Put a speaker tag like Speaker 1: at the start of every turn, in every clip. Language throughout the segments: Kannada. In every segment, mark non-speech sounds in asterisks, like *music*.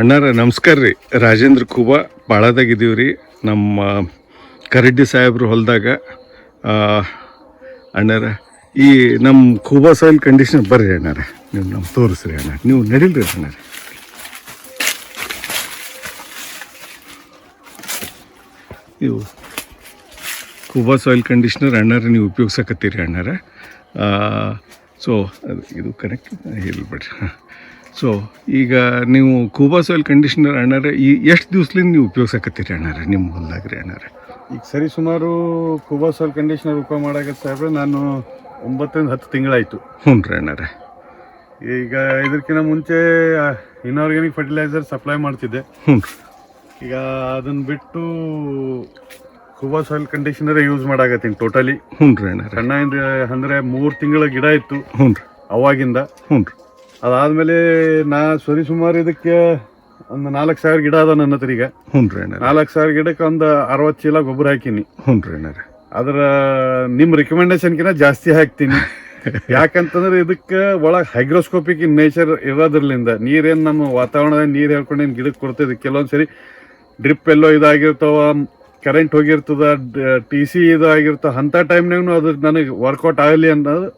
Speaker 1: ಅಣ್ಣಾರ, ನಮಸ್ಕಾರ ರೀ. ರಾಜೇಂದ್ರ ಕುಬಾ ಇದೀವಿ ರೀ ನಮ್ಮ ಕರಡ್ಡಿ ಸಾಹೇಬ್ರು ಹೊಲದಾಗ ಅಣ್ಣಾರ, ಈ ನಮ್ಮ ಕುಬಾ ಸಾಯಿಲ್ ಕಂಡೀಷನ್ ಬರ್ರಿ ಅಣ್ಣಾರ. ನೀವು ನಮ್ಗೆ ತೋರಿಸ್ರಿ ಅಣ್ಣ. ನೀವು ನಡೀಲ್ರಿ ಅಣ್ಣಾರ. ನೀವು ಕುಬಾ ಸಾಯಿಲ್ ಕಂಡೀಷ್ನರ್ ಅಣ್ಣಾರ ನೀವು ಉಪಯೋಗಿಸಕತ್ತೀರಿ ಅಣ್ಣಾರ. ಸೊ ಅದು ಇದು ಕರೆಕ್ಟ್ ಹೇಳ್ಬಿಡ್ರಿ ಸೊ ಈಗ ನೀವು ಕೂಬಾ ಸಾಯಿಲ್ ಕಂಡೀಷ್ನರ್ ಅಣ್ಣಾರೆ ಈ ಎಷ್ಟು ದಿವ್ಸಲಿಂದ ನೀವು ಉಪಯೋಗಿಸಕತ್ತೀರಿ ಅಣ್ಣಾರೆ ನಿಮ್ಮ ಹೊಲ್ದಾಗ ಅಣ್ಣಾರೆ?
Speaker 2: ಈಗ ಸರಿ ಸುಮಾರು ಕೂಬಾ ಸಾಯಿಲ್ ಕಂಡೀಷನರ್ ಉಪಯೋಗ ಮಾಡಕ್ಕೆ ಸಾಹೇಬ್ರೆ ನಾನು ಒಂಬತ್ತರಿಂದ ಹತ್ತು ತಿಂಗಳಾಯಿತು.
Speaker 1: ಹ್ಞೂ ರೀ ಅಣ್ಣಾರೆ.
Speaker 2: ಈಗ ಇದಕ್ಕಿಂತ ಮುಂಚೆ ಇನ್ಆರ್ಗ್ಯಾನಿಕ್ ಫರ್ಟಿಲೈಸರ್ ಸಪ್ಲೈ ಮಾಡ್ತಿದ್ದೆ.
Speaker 1: ಹ್ಞೂ ರೀ
Speaker 2: ಈಗ ಅದನ್ನ ಬಿಟ್ಟು ಕೂಬಾ ಸಾಯಿಲ್ ಕಂಡೀಷನರ್ ಯೂಸ್ ಮಾಡಾಕತ್ತೀನಿ ಟೋಟಲಿ
Speaker 1: ಹ್ಞೂ ರೀ ಅಣ್ಣಾರ.
Speaker 2: ಸಣ್ಣ ಅಂದ್ರೆ ಮೂರು ತಿಂಗಳ ಗಿಡ ಇತ್ತು.
Speaker 1: ಹ್ಞೂ ರೀ
Speaker 2: ಅವಾಗಿಂದ.
Speaker 1: ಹ್ಞೂ ರೀ
Speaker 2: ಅದಾದ್ಮೇಲೆ ನಾ ಸರಿ ಸುಮಾರು ಇದಕ್ಕೆ ಒಂದು ನಾಲ್ಕು ಸಾವಿರ ಗಿಡ ಅದ ನನ್ನ ಹತ್ರ ಈಗ.
Speaker 1: ಹ್ಞೂ ರೀ
Speaker 2: ನಾಲ್ಕು ಸಾವಿರ ಗಿಡಕ್ಕೆ ಒಂದು ಅರವತ್ತು ಚೀಲ ಗೊಬ್ಬರ ಹಾಕಿನಿ.
Speaker 1: ಹ್ಞೂ ರೀ
Speaker 2: ಅದರ ನಿಮ್ ರಿಕಮೆಂಡೇಶನ್ಕಿಂತ ಜಾಸ್ತಿ ಹಾಕ್ತೀನಿ. *laughs* ಯಾಕಂತಂದ್ರೆ ಇದಕ್ಕೆ ಒಳಗೆ ಹೈಗ್ರೋಸ್ಕೋಪಿಕ್ ಇನ್ ನೇಚರ್ ಇರೋದ್ರಲಿಂದ ನೀರೇನ್ ನಮ್ಮ ವಾತಾವರಣದ ನೀರು ಹೇಳ್ಕೊಂಡು ಗಿಡಕ್ಕೆ ಕೊಡ್ತದೆ. ಕೆಲವೊಂದ್ಸರಿ ಡ್ರಿಪ್ ಎಲ್ಲೋ ಇದಾಗಿರ್ತಾವ ಕರೆಂಟ್ ಹೋಗಿರ್ತದ ಟಿ ಸಿ ಇದಾಗಿರ್ತಾವ ಅಂಥ ಟೈಮ್ನಾಗೂ ಅದು ನನಗೆ ವರ್ಕೌಟ್ ಆಗಲಿ ಅನ್ನೋದು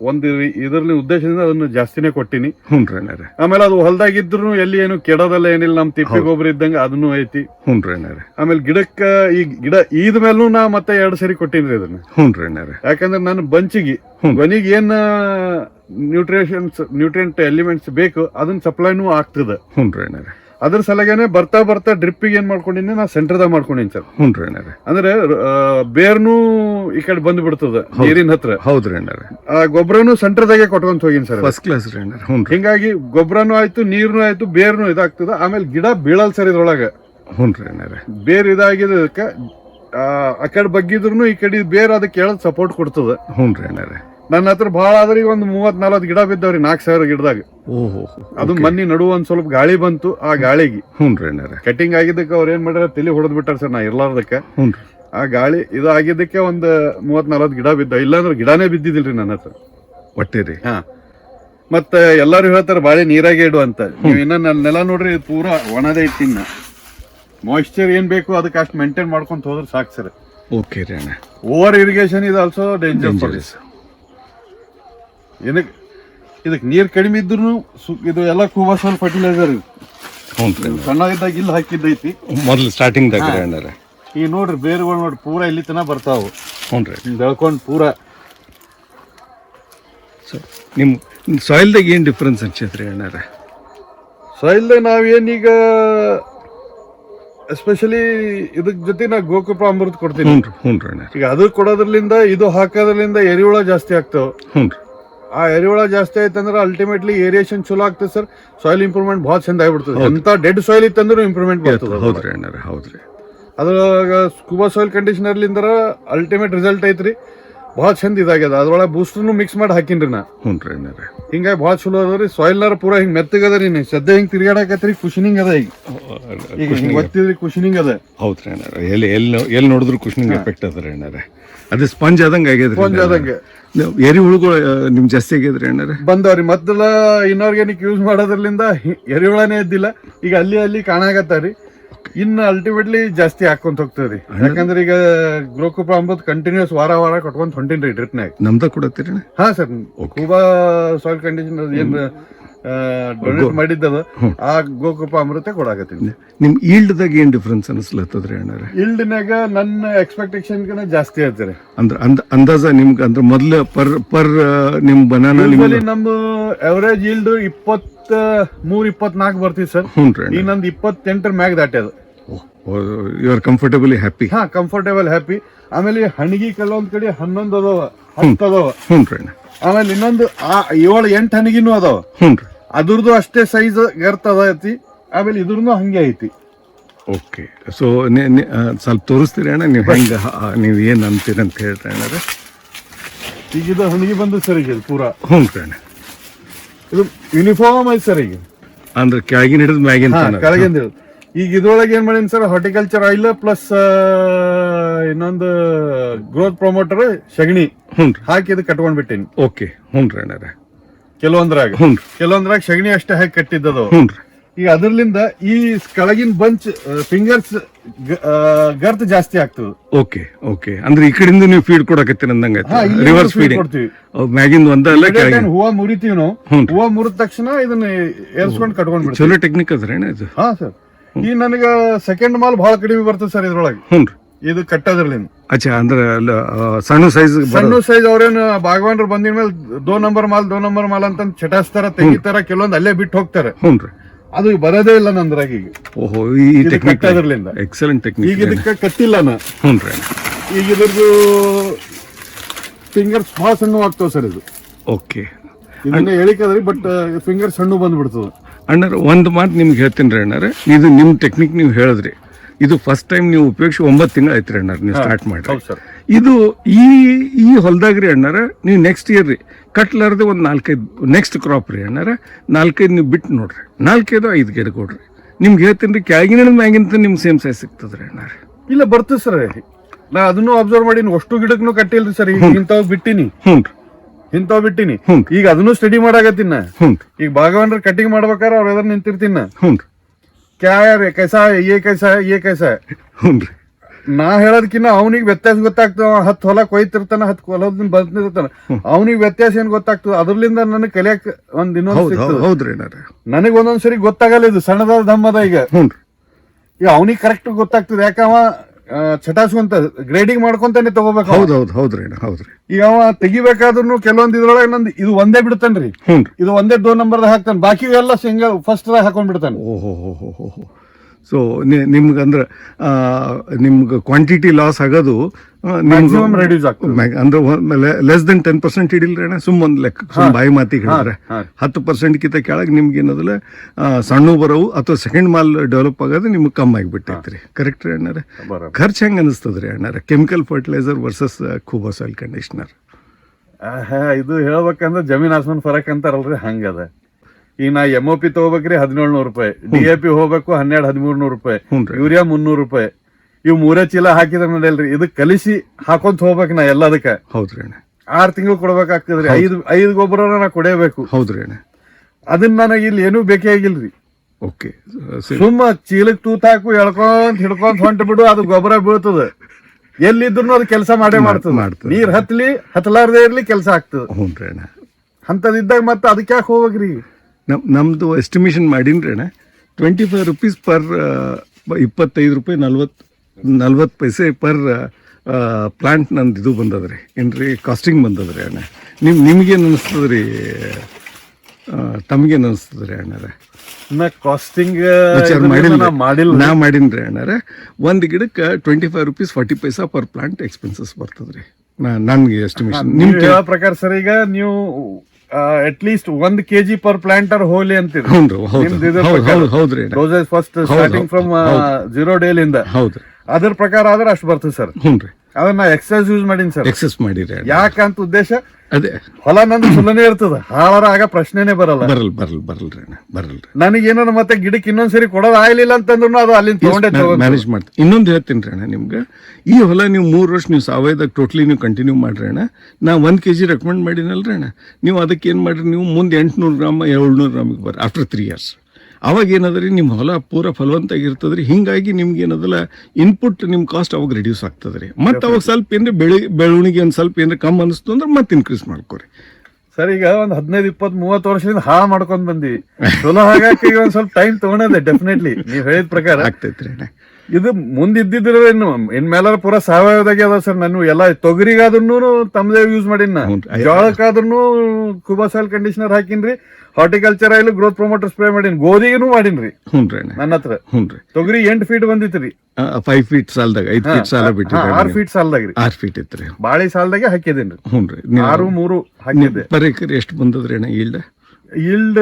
Speaker 2: ಒಂದು ಇದರಲ್ಲಿ ಉದ್ದೇಶದಿಂದ ಅದನ್ನು ಜಾಸ್ತಿನೇ ಕೊಟ್ಟಿನಿ.
Speaker 1: ಹ್ಞೂ ರೀ ಅಣ್ಣಾರ.
Speaker 2: ಆಮೇಲೆ ಅದು ಹೊಲ್ದಾಗಿದ್ರು ಎಲ್ಲಿ ಏನು ಕೆಡೋದಲ್ಲ ಏನಿಲ್ಲ ನಮ್ಮ ತಿಪ್ಪಿ ಗೊಬ್ಬರ ಇದ್ದಂಗೆ ಅದನ್ನು ಐತಿ.
Speaker 1: ಹ್ಞೂ ರೀ ಅಣ್ಣಾರ.
Speaker 2: ಆಮೇಲೆ ಗಿಡಕ್ಕ ಈ ಗಿಡ ಈದ ಮೇಲೂ ನಾ ಮತ್ತೆ ಎರಡು ಸರಿ ಕೊಟ್ಟಿನಿ ಅದನ್ನ.
Speaker 1: ಹ್ಞೂ ರೀ ಅಣ್ಣಾರ.
Speaker 2: ಯಾಕಂದ್ರೆ ನಾನು ಬಂಚಿಗೆ ಮನಿಗೆ ಏನ್ ನ್ಯೂಟ್ರಿಷನ್ಸ್ ನ್ಯೂಟ್ರಿಯೆಂಟ್ ಎಲಿಮೆಂಟ್ಸ್ ಬೇಕು ಅದನ್ನ ಸಪ್ಲೈನೂ ಆಗ್ತದೆ.
Speaker 1: ಹ್ಞೂ ರೀ ಅಣ್ಣಾರ.
Speaker 2: ಅದ್ರ ಸಲಗೇನೆ ಬರ್ತಾ ಬರ್ತಾ ಡ್ರಿಪ್ಪಿಗೆ ಏನ್ ಮಾಡ್ಕೊಂಡಿನಿ ನಾ ಸೆಂಟರ್ದಾಗ ಮಾಡ್ಕೊಂಡಿನಿ ಸರ್.
Speaker 1: ಹ್ಞೂ ರೀ ಅಣ್ಣಾರ
Speaker 2: ಅಂದ್ರೆ ಬೇರ್ನೂ ಈ ಕಡೆ ಬಂದು ಬಿಡ್ತದ ನೀರಿನ ಹತ್ರ.
Speaker 1: ಹೌದ್ರಿ ರೀ ಅಣ್ಣಾರ
Speaker 2: ಆ ಗೊಬ್ಬರನು ಸೆಂಟರ್ದಾಗೆ ಕೊಟ್ಕೊಂತ ಹೋಗಿನಿ ಸರ್.
Speaker 1: ಫಸ್ಟ್ ಕ್ಲಾಸ್ ರೀ ಅಣ್ಣ ಹ್ಞೂ
Speaker 2: ಹಿಂಗಾಗಿ ಗೊಬ್ಬರನು ಆಯ್ತು ನೀರ್ನು ಆಯ್ತು ಬೇರ್ನು ಇದಾಗ್ತದ. ಆಮೇಲೆ ಗಿಡ ಬೀಳಲ್ ಸರ್ ಇದ್ರೊಳಗೆ.
Speaker 1: ಹ್ಞೂ ರೀ ಅಣ್ಣಾರ
Speaker 2: ಬೇರ್ ಇದಾಗಿದ್ದಕ್ಕೆ ಆ ಆ ಕಡೆ ಬಗ್ಗಿದ್ರು ಈ ಕಡೆ ಬೇರೆ ಅದಕ್ಕೆ ಹೇಳದ್ ಸಪೋರ್ಟ್ ಕೊಡ್ತದ.
Speaker 1: ಹ್ಞೂ ರೀ ಅಣ್ಣಾರ
Speaker 2: ನನ್ನ ಹತ್ರ ಭಾಳ ಆದ್ರೆ ಈಗ ಒಂದು ಮೂವತ್ ನಲ್ವತ್ತು ಗಿಡ ಬಿದ್ದವ್ರಿ ನಾಲ್ಕು ಸಾವಿರ ಗಿಡದಾಗ.
Speaker 1: ಓಹೋ
Speaker 2: ಅದು ಮನ್ನಿ ನಡುವ ಒಂದ್ ಸ್ವಲ್ಪ ಗಾಳಿ ಬಂತು ಆ ಗಾಳಿಗೆ.
Speaker 1: ಹ್ಞೂ ರೀ ಅಣ್ಣಾರ.
Speaker 2: ಕಟಿಂಗ್ ಆಗಿದ್ದಕ್ಕೆ ಅವ್ರು ಏನ್ ಮಾಡ್ಯಾರ ತಲೆ ಹೊಡೆದ್ ಬಿಟ್ಟಾರ ಸರ್ ನಾ ಇರ್ಲಾರ್ದಕ್ಕೆ.
Speaker 1: ಹ್ಞೂ ರೀ.
Speaker 2: ಆ ಗಾಳಿ ಇದು ಆಗಿದ್ದಕ್ಕೆ ಒಂದ್ ಮೂವತ್ ನಲ್ವತ್ತು ಗಿಡ ಬಿದ್ದ ಇಲ್ಲಾಂದ್ರೆ ಗಿಡನೇ ಬಿದ್ದಿದಿಲ್ರಿ ನನ್ನ ಹತ್ರ.
Speaker 1: ಒಟ್ಟೆ ರೀ.
Speaker 2: ಹಾ. ಮತ್ತೆ ಎಲ್ಲಾರು ಹೇಳ್ತಾರೆ ಬಾಳೆ ನೀರಾಗೆ ಇಡು ಅಂತ. ನೀವು ಇನ್ನ ನನ್ನ ನೆಲ ನೋಡ್ರಿ ಇದು ಪೂರಾ ಒಣದೇ ಇಟ್ಟಿನ ಮಾಯಿಶ್ಚರ್ ಏನ್ ಬೇಕು ಅದಕ್ಕೆ ಅಷ್ಟು ಮೇಂಟೈನ್ ಮಾಡ್ಕೊಂತ ಹೋದ್ರೆ ಸಾಕು ಸರ್.
Speaker 1: ಓಕೆ ರೀ ಅಣ್ಣ.
Speaker 2: ಓವರ್ ಇರಿಗೇಷನ್ ಇದು ಆಲ್ಸೋ ಡೇಂಜರ್. ಏನಕ್ಕೆ ಇದಕ್ಕೆ ನೀರು ಕಡಿಮೆ ಇದ್ರು ಇದು ಎಲ್ಲ ಕೂಬಾಸಲ್ ಫರ್ಟಿಲೈಸರ್
Speaker 1: ಹ್ಞೂ. ರೀ
Speaker 2: ಸಣ್ಣಗಿದ್ದಾಗ ಇಲ್ಲಿ ಹಾಕಿದ್ದೈತಿ.
Speaker 1: ಮೊದಲು ಸ್ಟಾರ್ಟಿಂಗ್ದಾಗ
Speaker 2: ಈ ನೋಡ್ರಿ ಬೇರುಗಳು ನೋಡ್ರಿ ಪೂರಾ ಇಲ್ಲಿ ತನ ಬರ್ತಾವು.
Speaker 1: ಹ್ಞೂ ರೀ.
Speaker 2: ಬೆಳ್ಕೊಂಡು ಪೂರಾ.
Speaker 1: ಸೊ ನಿಮ್ಮ ಸಾಯಿಲ್ದಾಗ ಏನು ಡಿಫ್ರೆನ್ಸ್ ಅನ್ಸೈತ್ರಿ ಅಣ್ಣಾರ?
Speaker 2: ಸಾಯಿಲ್ದಾಗ ನಾವೇನೀಗ ಎಸ್ಪೆಷಲಿ ಇದಕ್ಕೆ ಜೊತೆ ನಾ ಗೋಕೃಪ ಅಮೃತ ಕೊಡ್ತೀನಿ. ಈಗ ಅದು ಕೊಡೋದ್ರಲಿಂದ ಇದು ಹಾಕೋದ್ರಿಂದ ಎರಿಹುಳ ಜಾಸ್ತಿ ಆಗ್ತಾವ.
Speaker 1: ಹ್ಞೂ ರೀ.
Speaker 2: ಆ ಎರೆಹುಳ ಜಾಸ್ತಿ ಆಯ್ತಂದ್ರೆ ಅಲ್ಟಿಮೇಟ್ಲಿ ಏರಿಯೇಷನ್ ಚಲೋ ಆಗ್ತದೆ ಸರ್ ಸಾಯಿಲ್ ಇಂಪ್ರೂವ್ಮೆಂಟ್ ಭಾಳ ಚಂದ ಆಗ್ಬಿಡ್ತದೆ. ಎಂತ ಡೆಡ್ ಸಾಯಿಲ್ ಇತ್ತಂದ್ರೂ ಇಂಪ್ರೂವ್ಮೆಂಟ್ ಬರ್ತದೆ.
Speaker 1: ಅಣ್ಣಾರ
Speaker 2: ಅದ್ರೊಳಗ ಸ್ಕೂಬಾ ಸಾಯಿಲ್ ಕಂಡೀಷನರ್ಲಿಂದ ಅಲ್ಟಿಮೇಟ್ ರಿಸಲ್ಟ್ ಐತ್ರಿ. ಭಾಳ ಚಂದ ಇದಾಗ್ಯದ. ಅದ್ರೊಳಗೆ ಬೂಸ್ಟರ್ನು ಮಿಕ್ಸ್ ಮಾಡಿ ಹಾಕಿನ್ರಿ ನಾ.
Speaker 1: ಹ್ಞೂ ರೀ ಅಣ್ಣಾರ
Speaker 2: ಹಿಂಗಾಗಿ ಭಾಳ ಚಲೋ ಅದ ರೀ ಸಾಯಿಲ್ನಾರ ಪೂರಾ ಹಿಂಗೆ ಮೆತ್ತಗದ ರೀ ನೀವು ಸದ್ಯ ಹಿಂಗ್ ತಿರ್ಗಾಡಕತ್ರಿ ಕುಶನಿಂಗ್ ಅದ ಈಗ. ಈಗ ಹಿಂಗ್ ಒತ್ತಿದ್ರಿ ಕುಶನಿಂಗ್ ಅದ.
Speaker 1: ಹೌದು ರೀ ಅಣ್ಣಾರ ಎಲ್ಲಿ ಎಲ್ಲಿ ಎಲ್ಲಿ ನೋಡಿದ್ರು ಕುಶನಿಂಗ್ ಎಫೆಕ್ಟ್ ಅದ ರೀ ಅಣ್ಣಾರ ಅದು ಸ್ಪಂಜ್ ಆದಂಗೆ ಆಗ್ಯದ
Speaker 2: ಸ್ಪಂಜ್ ಆದಂಗೆ.
Speaker 1: ಎರಿ ಹುಳುಗಳು ನಿಮ್ ಜಾಸ್ತಿ ಆಗ್ಯದ್ರಿ ಅಣ್ಣಾರ
Speaker 2: ಬಂದವ್ರಿ. ಮೊದಲ ಇನ್ಆರ್ಗ್ಯಾನಿಕ್ ಯೂಸ್ ಮಾಡೋದ್ರಲ್ಲಿಂದ ಎರಿ ಎರಿಹುಳನೇ ಇದ್ದಿಲ್ಲ ಈಗ ಅಲ್ಲಿ ಅಲ್ಲಿ ಕಾಣಾಕತ್ತಾರಿ ಇನ್ನು ಅಲ್ಟಿಮೇಟ್ಲಿ ಜಾಸ್ತಿ ಹಾಕೊಂತ ಹೋಗ್ತದ್ರಿ ಯಾಕಂದ್ರೆ ಈಗ ಗ್ರೋಕುಪ ಅಂಬದ್ ಕಂಟಿನ್ಯೂಸ್ ವಾರ ವಾರ ಕಟ್ಕೊಂತ ಹೊಂಟಿನ್ರಿ ಡ್ರಿಪ್ನಾಗ
Speaker 1: ನಮ್ದು ಕೊಡತ್ತೀರಿ
Speaker 2: ಹಾ ಸರ್ ಕೂಬಾ ಸಾಯಿಲ್ ಕಂಡೀಷನ್ ಏನ್ ಡೊನೇಟ್ ಮಾಡಿದ್ದದ ಆ ಗೋಕೃಪ ಅಮೃತ ಕೊಡಾಕತ್ತೀನಿ.
Speaker 1: ನಿಮ್ಮ ಈಲ್ಡ್ದಾಗ ಏನ್ ಡಿಫ್ರೆನ್ಸ್ ಅನಿಸ್ಲತ್ತದ್ರಿ ಅಣ್ಣಾರ
Speaker 2: ಈಲ್ಡ್ನಾಗ ನನ್ನ ಎಕ್ಸ್ಪೆಕ್ಟೇಷನ್ ಜಾಸ್ತಿ ಆಯ್ತಾರೆ
Speaker 1: ಅಂದ್ರೆ ಅಂದ ಅಂದಾಜ ನಿಮ್ಗೆ ಅಂದ್ರೆ ಮೊದ್ಲು ಪರ್ ಪರ್ ನಿಮ್ಮ ಬನಾನ
Speaker 2: ನಮ್ದು ಅವರೇಜ್ ಈಲ್ಡ್ ಇಪ್ಪತ್ತ ಮೂರ್ ಇಪ್ಪತ್ನಾಲ್ಕು ಬರ್ತೀವಿ ಸರ್.
Speaker 1: ಹ್ಞೂ ರೀ
Speaker 2: ನಂದು ಇಪ್ಪತ್ತೆಂಟರ ಮ್ಯಾಗ ದಾಟ್ಯದ.
Speaker 1: ಯು ಆರ್ ಕಂಫರ್ಟಬಲಿ ಹ್ಯಾಪಿ
Speaker 2: ಹಾ ಕಂಫರ್ಟೇಬಲ್ ಹ್ಯಾಪಿ ಆಮೇಲೆ ಹಣಿಗಿ ಕೆಲವೊಂದ್ ಕಡೆ ಹನ್ನೊಂದು ಅದಾವ ಹತ್ತು ಅದಾವ.
Speaker 1: ಹ್ಞೂ ರೀ
Speaker 2: ಆಮೇಲೆ ಇನ್ನೊಂದು ಆ ಏಳು ಎಂಟು ಹಣಿಗಿನೂ ಅದಾವ.
Speaker 1: ಹ್ಞೂ ರೀ.
Speaker 2: ಅದ್ರದ್ದು ಅಷ್ಟೇ ಸೈಜ್ ಗರ್ತದ ಐತಿ. ಆಮೇಲೆ ಇದ್ರೂ ಹಂಗೆ ಐತಿ.
Speaker 1: ಓಕೆ ಸೊ ಸ್ವಲ್ಪ ತೋರಿಸ್ತೀರಿ ಅಣ್ಣ ನೀವು ಹೆಂಗೆ ನೀವು ಏನು ಅಂತೀರಿ ಅಂತ ಹೇಳ್ರಿ ಅಣ್ಣಾರ
Speaker 2: ಈಗ ಇದು ಸರಿ ಬಂದು ಸರ್ ಈಗ ಇದು ಪೂರಾ.
Speaker 1: ಹ್ಞೂ ರೀ ಅಣ್ಣ.
Speaker 2: ಇದು ಯೂನಿಫಾರ್ಮ್ ಐತಿ ಸರ್ ಈಗ.
Speaker 1: ಅಂದ್ರೆ ಕೆಳಗಿನ ಹಿಡಿದು ಮ್ಯಾಗಿನ
Speaker 2: ಕೆಳಗಿನ
Speaker 1: ತನಕ.
Speaker 2: ಕೆಳಗಿಂದ ಇರೋದು. ಈಗ ಇದ್ರೊಳಗೆ ಏನ್ ಮಾಡೀನಿ ಸರ್ ಹಾರ್ಟಿಕಲ್ಚರ್ ಆಯಿಲ್ ಪ್ಲಸ್ ಇನ್ನೊಂದು ಗ್ರೋತ್ ಪ್ರಮೋಟರ್ ಸಗಣಿ
Speaker 1: ಹ್ಞೂ
Speaker 2: ಹಾಕಿ ಇದು ಕಟ್ಕೊಂಡ್ ಬಿಟ್ಟಿನಿ
Speaker 1: ಓಕೆ ಹುನ್ರಿ ರೀ ಅಣ್ಣಾರ.
Speaker 2: ಕೆಲವೊಂದ್ರಾಗ.
Speaker 1: ಹ್ಞೂ
Speaker 2: ಕೆಲವೊಂದ್ರಾಗ ಸಗಣಿ ಅಷ್ಟೇ ಹಾಕಿ ಕಟ್ಟಿದ್ದದು.
Speaker 1: ಹುನ್ರಿ
Speaker 2: ಈಗ ಅದರ್ಲಿಂದ ಈ ಕೆಳಗಿನ ಬಂಚ್ ಫಿಂಗರ್ಸ್ ಗರ್ತ್ ಜಾಸ್ತಿ ಆಗ್ತದೆ.
Speaker 1: ಓಕೆ ಓಕೆ ಅಂದ್ರೆ ಈ ಕಡೆಯಿಂದ ನೀವು ಫೀಡ್ ಕೊಡಕತ್ತೀರ
Speaker 2: ಅಂದಂಗ
Speaker 1: ರಿವರ್ಸ್ ಫೀಡಿಂಗ್
Speaker 2: ಕೊಡ್ತೀವಿ.
Speaker 1: ಮ್ಯಾಗಿಂದ
Speaker 2: ಒಂದಲ್ಲ ಹೂವ ಮುರಿತೀವಿ ನಾವು. ಹೂವ ಮುರಿದ ತಕ್ಷಣ ಇದನ್ನ ಏರ್ಸ್ಕೊಂಡ್ ಕಟ್ಕೊಂಡ್ ಬಿಡ್ತೀವಿ.
Speaker 1: ಚಲೋ ಟೆಕ್ನಿಕ್ ಅದ್ರಿ ಇದು?
Speaker 2: ಹಾ ಸರ್ ಈ ನನಗ ಸೆಕೆಂಡ್ ಮಾಲ್ ಬಹಳ ಕಡಿಮೆ ಬರ್ತದೆ ಸರ್ ಇದ್ರೊಳಗೆ.
Speaker 1: ಹ್ಞೂ
Speaker 2: ಇದು ಕಟ್ಟೋದ್ರಲಿಂದ
Speaker 1: ಅಚ್ಚಾ ಅಂದ್ರೆ ಸಣ್ಣ ಸೈಜ್
Speaker 2: ಸಣ್ಣ ಸೈಜ್ ಅವ್ರೇನು ಭಾಗವಾನ್ರು ಬಂದಿನ ಮೇಲೆ ದೋ ನಂಬರ್ ಮಾಲ್ ದೋ ನಂಬರ್ ಮಾಲ್ ಅಂತ ಚಟಾಸ್ತಾರ ತೆಗಿತಾರ ಕೆಲವೊಂದು ಅಲ್ಲೇ ಬಿಟ್ಟು ಹೋಗ್ತಾರೆ.
Speaker 1: ಹ್ಞೂ ರೀ.
Speaker 2: ಅದು ಬರೋದೇ ಇಲ್ಲ ನಂದ್ರಾಗ ಈಗ.
Speaker 1: ಓಹೋ ಈ ಟೆಕ್ನಿಕ್
Speaker 2: ಅದರಲ್ಲಿಂದ
Speaker 1: ಎಕ್ಸಲೆಂಟ್ ಟೆಕ್ನಿಕ್
Speaker 2: ಈಗ ಇದಕ್ಕೆ ಕಟ್ಟಿಲ್ಲ ನಾನು
Speaker 1: ಹ್ಞೂ ರೀ.
Speaker 2: ಈಗ ಇದ್ರದ್ದು ಫಿಂಗರ್ಸ್ ಸ್ಮಾಲ್ ಸಣ್ಣ ಆಗ್ತಾವೆ ಸರ್ ಇದು.
Speaker 1: ಓಕೆ.
Speaker 2: ಇದನ್ನ ಹೇಳಿಕದ್ರಿ ಬಟ್ ಫಿಂಗರ್ ಸಣ್ಣ ಬಂದ್ಬಿಡ್ತದೆ.
Speaker 1: ಅಣ್ಣಾರ ಒಂದು ಮಾತು ನಿಮ್ಗೆ ಹೇಳ್ತೀನಿ ರೀ ಅಣ್ಣಾರ. ಇದು ನಿಮ್ಮ ಟೆಕ್ನಿಕ್ ನೀವು ಹೇಳಿದ್ರಿ. ಇದು ಫಸ್ಟ್ ಟೈಮ್ ನೀವು ಉಪಯೋಗಿಸಿ ಒಂಬತ್ತು ತಿಂಗಳು ಆಯ್ತು ರೀ ಅಣ್ಣಾರ ನೀವು ಸ್ಟಾರ್ಟ್ ಮಾಡಿ ಇದು ಈ ಈ ಹೊಲ್ದಾಗ ರೀ ಅಣ್ಣಾರ ನೀವು ನೆಕ್ಸ್ಟ್ ಇಯರ್ ರೀ ಕಟ್ಲಾರ್ದೆ ಒಂದು ನಾಲ್ಕೈದು ನೆಕ್ಸ್ಟ್ ಕ್ರಾಪ್ ರೀ ಅಣ್ಣಾರ ನಾಲ್ಕೈದು ನೀವು ಬಿಟ್ಟು ನೋಡ್ರಿ. ನಾಲ್ಕೈದು ಐದು ಗಿಡ ಕೊಡ್ರಿ. ನಿಮ್ಗೆ ಹೇಳ್ತೀನಿ ರೀ ಕೆಳಗಿನ ಮ್ಯಾಗಿಂತ ನಿಮ್ಗೆ ಸೇಮ್ ಸೈಜ್ ಸಿಗ್ತದೆ ರೀ ಅಣ್ಣಾರ
Speaker 2: ಇಲ್ಲ ಬರ್ತದೆ ಸರ್ ನಾ ಅದನ್ನು ಅಬ್ಸರ್ವ್ ಮಾಡೀನಿ ಅಷ್ಟು ಗಿಡಕ್ಕೂ ಕಟ್ಟಿಲ್ರಿ ಸರ್ ಈಗ ಇಂಥವ್ ಬಿಟ್ಟಿನಿ.
Speaker 1: ಹ್ಞೂ
Speaker 2: ಇಂಥವ್ ಬಿಟ್ಟಿನಿ.
Speaker 1: ಹ್ಞೂ.
Speaker 2: ಈಗ ಅದನ್ನು ಸ್ಟಡಿ ಮಾಡಾಕತ್ತೀನಿ ಈಗ ಭಾಗವನ್ರ ಕಟಿಂಗ್ ಮಾಡ್ಬೇಕಾದ್ರೆ ಅವ್ರ ಎದ್ರ ನಿಂತಿರ್ತೀನಿ
Speaker 1: ಹ್ಞೂ
Speaker 2: ಕ್ಯಾ ರೀ. ಕೈಸಾ ಏ ಕೈಸಾ ಏ ಕೈಸಾ
Speaker 1: ಹ್ಞೂ ರೀ.
Speaker 2: ನಾ ಹೇಳೋದಕ್ಕಿನ್ನ ಅವನಿಗೆ ವ್ಯತ್ಯಾಸ ಗೊತ್ತಾಗ್ತದ. ಹತ್ತು ಹೊಲ ಕೊಯ್ತಿರ್ತಾನ ಹತ್ತು ಹೊಲದಿಂದ ಬಂದಿರ್ತಾನ ಅವನಿಗೆ ವ್ಯತ್ಯಾಸ ಏನ್ ಗೊತ್ತಾಗ್ತದ? ಅದ್ರಲಿಂದ ನನಗೆ ಕಲಿಯಕ್ ಒಂದ್ ಇನ್ನೊಂದ್ ನನಗೆ ಒಂದೊಂದ್ ಸರಿ ಗೊತ್ತಾಗಲ್ಲ ಇದು ಸಣ್ಣದಾದ ಧಮ್ಮದ ಈಗ. ಈಗ ಅವನಿಗೆ ಕರೆಕ್ಟ್ ಗೊತ್ತಾಗ್ತದೆ. ಯಾಕವ ಚಟಾಸ್ಕೊಂತ ಗ್ರೇಡಿಂಗ್ ಮಾಡ್ಕೊಂತಾನೆ ತಗೋಬೇಕು.
Speaker 1: ಹೌದು ಹೌದು ಹೌದು ರೀ ಅಣ್ಣ ಹೌದು ರೀ
Speaker 2: ಈಗ ಅವ ತೆಗಿಬೇಕಾದ್ರೂ ಕೆಲವೊಂದ್ ಇದ್ರೊಳಗೆ ನಂದು ಇದು ಒಂದೇ ಬಿಡ್ತಾನ್ರಿ. ಇದು ಒಂದೇ ದೋ ನಂಬರ್ ಹಾಕ್ತಾನೆ. ಬಾಕಿ ಎಲ್ಲ ಸಿಂಗಲ್ ಫಸ್ಟ್ ಹಾಕೊಂಡ್ ಬಿಡ್ತಾನೆ
Speaker 1: ಓಹೋ ಹೋ ಹೋ ಹೋ ಹೋ ಸೊ ನಿಮ್ಗೆ ಅಂದ್ರೆ ನಿಮ್ಗೆ ಕ್ವಾಂಟಿಟಿ ಲಾಸ್ ಆಗೋದು ಅಂದ್ರೆ ಲೆಸ್ ದೆನ್ ಟೆನ್ ಪರ್ಸೆಂಟ್ ಹಿಡಿಲ್ರಿ ಅಣ್ಣ ಸುಮ್ಮ ಒಂದು ಲೆಕ್ಕ ಸುಮ್ ಬಾಯಿ ಮಾತಿಗೆ ಹೇಳಿದ್ರೆ. ಹತ್ತು ಪರ್ಸೆಂಟ್ ಕಿತ್ತ ಕೆಳಗೆ ನಿಮ್ಗೆ ಏನದಲ್ಲ ಸಣ್ಣ ಬರವು ಅಥವಾ ಸೆಕೆಂಡ್ ಮಾಲ್ ಡೆವಲಪ್ ಆಗೋದು ನಿಮ್ಗೆ ಕಮ್ಮಿ ಆಗಿಬಿಟ್ಟೈತೆ ರೀ ಕರೆಕ್ಟ್ ರೀ ಅಣ್ಣಾರ. ಖರ್ಚು ಹೆಂಗೆ ಅನಿಸ್ತದ್ರಿ ಅಣ್ಣಾರೆ? Chemical fertilizer versus Khuba soil conditioner
Speaker 2: ಇದು ಹೇಳ್ಬೇಕಂದ್ರೆ ಜಮೀನ್ ಆಸ್ಮಾನ್ ಫರಕ್ ಅಂತಾರಲ್ರಿ ಹಂಗದ. ಈಗ ನಾ ಎಂ ಒ ಪಿ ತಗೋಬೇಕ್ರಿ ಹದಿನೇಳು ನೂರು ರೂಪಾಯಿ ಡಿ ಎ ಪಿ ಹೋಗ್ಬೇಕು ಹನ್ನೆರಡು ಹದಿಮೂರು ನೂರು ರೂಪಾಯಿ ಯೂರಿಯಾ ಮುನ್ನೂರು ರೂಪಾಯಿ. ಇವು ಮೂರೇ ಚೀಲ ಹಾಕಿದ್ರೆ ನಡೆಯಲ್ರಿ. ಇದು ಕಲಿಸಿ ಹಾಕೊಂತ ಹೋಗ್ಬೇಕು ನಾ ಎಲ್ಲದಕ್ಕ.
Speaker 1: ಹೌದ್ರಿ
Speaker 2: ಆರ್ ತಿಂಗಳು ಕೊಡ್ಬೇಕಾಗ್ತದ್ರಿ. ಐದು ಐದು ಗೊಬ್ಬರ ನಾ ಕೊಡೇಬೇಕು.
Speaker 1: ಹೌದ್ರಿ ಅಣ್ಣ.
Speaker 2: ಅದನ್ನ ನನಗೆ ಇಲ್ಲಿ ಏನೂ ಬೇಕೇ ಆಗಿಲ್ರಿ.
Speaker 1: ಓಕೆ.
Speaker 2: ಸುಮ್ಮ ಚೀಲಕ್ ತೂತ್ ಹಾಕು ಎಳ್ಕೊಂತ ಹಿಡ್ಕೊಂತ ಹೊಂಟ ಬಿಡು ಅದು ಗೊಬ್ಬರ ಬೀಳ್ತದ. ಎಲ್ಲಿದ್ರು ಅದು ಕೆಲಸ ಮಾಡೇ ಮಾಡ್ತದ. ನೀರ್ ಹತ್ಲಿ ಹತ್ಲಾರ್ದೇ ಇರ್ಲಿ ಕೆಲಸ ಆಗ್ತದ. ಅಂತದಿದ್ದಾಗ ಮತ್ತೆ ಅದಕ್ಕೆ ಯಾಕೆ ಹೋಗ್ಬೇಕ್ರಿ?
Speaker 1: ನಮ್ ನಮ್ದು ಎಸ್ಟಿಮೇಷನ್ ಮಾಡಿನ್ರಿ ಅಣ್ಣ. ಟ್ವೆಂಟಿ ಫೈವ್ ರುಪೀಸ್ ಪರ್ ಇಪ್ಪತ್ತೈದು ರೂಪಾಯಿ ನಲ್ವತ್ತು ನಲ್ವತ್ತು ಪೈಸೆ ಪರ್ ಪ್ಲಾಂಟ್ ನಂದು ಇದು ಬಂದದ್ರಿ. ಏನ್ರಿ ಕಾಸ್ಟಿಂಗ್ ಬಂದದ್ರಿ ಅಣ್ಣ. ನಿಮ್ ನಿಮ್ಗೇನು ಅನಿಸ್ತದ್ರಿ? ರೀ ತಮಗೇನು ಅನಿಸ್ತದ ರೀ ಅಣ್ಣಾರ
Speaker 2: ನಾ ಕಾಸ್ಟಿಂಗ್
Speaker 1: ಮಾಡಿಲ್ಲ ನಾ ಮಾಡಿನ್ರಿ ಅಣ್ಣಾರ ಒಂದು ಗಿಡಕ್ಕೆ twenty five rupees forty paisa per plant expenses ಬರ್ತದ್ರಿ. ನನ್ಗೆ ಎಸ್ಟಿಮೇಷನ್
Speaker 2: ನಿಮ್ಮ ಪ್ರಕಾರ ಸರ್ ಈಗ ನೀವು ಅಟ್ ಲೀಸ್ಟ್ ಒಂದ್ ಕೆಜಿ ಪರ್ ಪ್ಲಾಂಟರ್ ಹೋಲಿ ಅಂತೀರಿ.
Speaker 1: ಹೌದು ಹೌದು. ಹೌದು ಹೌದು ಹೌದ್ರಿ.
Speaker 2: Dosage first starting from zero Dale ಇಂದ.
Speaker 1: ಹೌದ್ರಿ
Speaker 2: ಅದ್ರ ಪ್ರಕಾರ ಆದ್ರೆ ಅಷ್ಟು ಬರ್ತದೆ ಸರ್.
Speaker 1: ಹ್ಞೂ ರೀ
Speaker 2: ಅದನ್ನ ಎಕ್ಸೈಸ್ ಯೂಸ್ ಮಾಡೀನಿ ಸರ್.
Speaker 1: ಎಕ್ಸಸ್ ಮಾಡಿರಿ
Speaker 2: ಯಾಕಂತ ಉದ್ದೇಶ?
Speaker 1: ಅದೇ.
Speaker 2: ಹೊಲ ನಂದು ಸುಲನೇ ಇರ್ತದ. ಹಾಳಾರ ಆಗ ಪ್ರಶ್ನೆನೇ ಬರಲ್ಲ.
Speaker 1: ಬರಲ್ ಬರಲ್ ಬರಲ್ರಿ ಅಣ್ಣ ಬರಲ್ರಿ
Speaker 2: ನನಗೆ ಏನಾರ ಮತ್ತೆ ಗಿಡಕ್ಕೆ ಇನ್ನೊಂದ್ಸರಿ ಕೊಡೋದು ಆಗ್ಲಿಲ್ಲ ಅಂತಂದ್ರು ಅದು ಅಲ್ಲಿಂದ ತಗೊಂಡ್
Speaker 1: ಮ್ಯಾನೇಜ್ ಮಾಡ್ತೀನಿ. ಇನ್ನೊಂದು ಹೇಳ್ತೀನಿ ರೀ ಅಣ್ಣ ನಿಮ್ಗೆ. ಈ ಹೊಲ ನೀವು ಮೂರು ವರ್ಷ ನೀವು ಸಾವಯವದಾಗ ಟೋಟ್ಲಿ ನೀವು ಕಂಟಿನ್ಯೂ ಮಾಡ್ರಿ ಅಣ್ಣ. ನಾ ಒಂದು ಕೆ ಜಿ ರೆಕಮೆಂಡ್ ಮಾಡಿನಲ್ರಿ ಅಣ್ಣ. ನೀವು ಅದಕ್ಕೆ ಏನು ಮಾಡ್ರಿ? ನೀವು ಮುಂದೆ ಎಂಟುನೂರು ಗ್ರಾಮ್ ಏಳ್ನೂರು ಗ್ರಾಮಿಗೆ ಬರ್ರಿ ಆಫ್ಟರ್ ತ್ರೀ ಇಯರ್ಸ್ ಅವಾಗ ಏನದ ರೀ ನಿಮ್ಮ ಹೊಲ ಪೂರ ಫಲವಂತಾಗಿರ್ತದೆ ರೀ ಹಿಂಗಾಗಿ ನಿಮ್ಗೆ ಏನದಲ್ಲ ಇನ್ಪುಟ್ ನಿಮ್ಮ ಕಾಸ್ಟ್ ಅವಾಗ ರಿಡ್ಯೂಸ್ ಆಗ್ತದೆ ರೀ ಮತ್ತೆ ಅವಾಗ ಸ್ವಲ್ಪ ಏನ್ರಿ ಬೆಳೆ ಬೆಳವಣಿಗೆ ಒಂದು ಸ್ವಲ್ಪ ಏನ್ರಿ ಕಮ್ಮಿ ಅನಿಸ್ತು ಅಂದ್ರೆ ಮತ್ತೆ ಇನ್ಕ್ರೀಸ್ ಮಾಡ್ಕೊರಿ.
Speaker 2: ಸರ್ ಈಗ ಒಂದ್ ಹದಿನೈದು ಇಪ್ಪತ್ ಮೂವತ್ತು ವರ್ಷದಿಂದ ಹಾಳು ಮಾಡ್ಕೊಂಡ್ ಬಂದಿ ಚಲೋ ಹಾಗಾಗಿ ಒಂದ್ ಸ್ವಲ್ಪ ಟೈಮ್ ತಗೊಂಡದೆ ಡೆಫಿನೆಟ್ಲಿ ನೀವ್ ಹೇಳಿದ ಪ್ರಕಾರ.
Speaker 1: ಆಗ್ತೈತೆ ರೀ ಅಣ್ಣ.
Speaker 2: ಇದು ಮುಂದಿದ್ದಿದ್ರೆ ಇನ್ ಇನ್ಮೇಲಾರ ಪೂರ ಸಾವಯವದಾಗೆ ಅದ ಸರ್ ನಾನು. ಎಲ್ಲ ತೊಗರಿಗಾದ್ರೂ ತಮ್ಮದೇ ಯೂಸ್ ಮಾಡಿನ. ಜೋಳಕ್ಕಾದ್ರೂ ಕುಬಾ ಸಾಯಿಲ್ ಕಂಡೀಷನರ್ ಹಾಕಿನ್ರಿ. Horticulture oil growth promoter spray ಮಾಡಿನಿ. ಗೋಧಿಗೂ ಮಾಡಿನ್ರಿ ನನ್ನ ಹತ್ರ. ತೊಗರಿ ಎಂಟ್ ಫೀಟ್ ಬಂದಿತ್ರಿ
Speaker 1: ಫೈವ್ ಫೀಟ್ ಸಾಲದಾಗ ಐದು ಫೀಟ್ ಸಾಲ ಬಿಟ್ಟು
Speaker 2: ಆರ್ ಫೀಟ್ ಸಾಲದಾಗ್ರಿ
Speaker 1: ಆರು ಫೀಟ್ ಇತ್ತು ರೀ.
Speaker 2: ಬಾಳಿ ಸಾಲದಾಗೆ ಹಾಕಿದೇನ್ರಿ
Speaker 1: ಹ್ಞೂ
Speaker 2: ಆರು ಮೂರು ಹಾಕಿದ್ದೆ.
Speaker 1: ಪರ್ ಎಕರ್ ಎಷ್ಟು ಬಂದದ್ರಿ ಅಣ್ಣ ಈಲ್ಡ್
Speaker 2: ಇಲ್ಡ್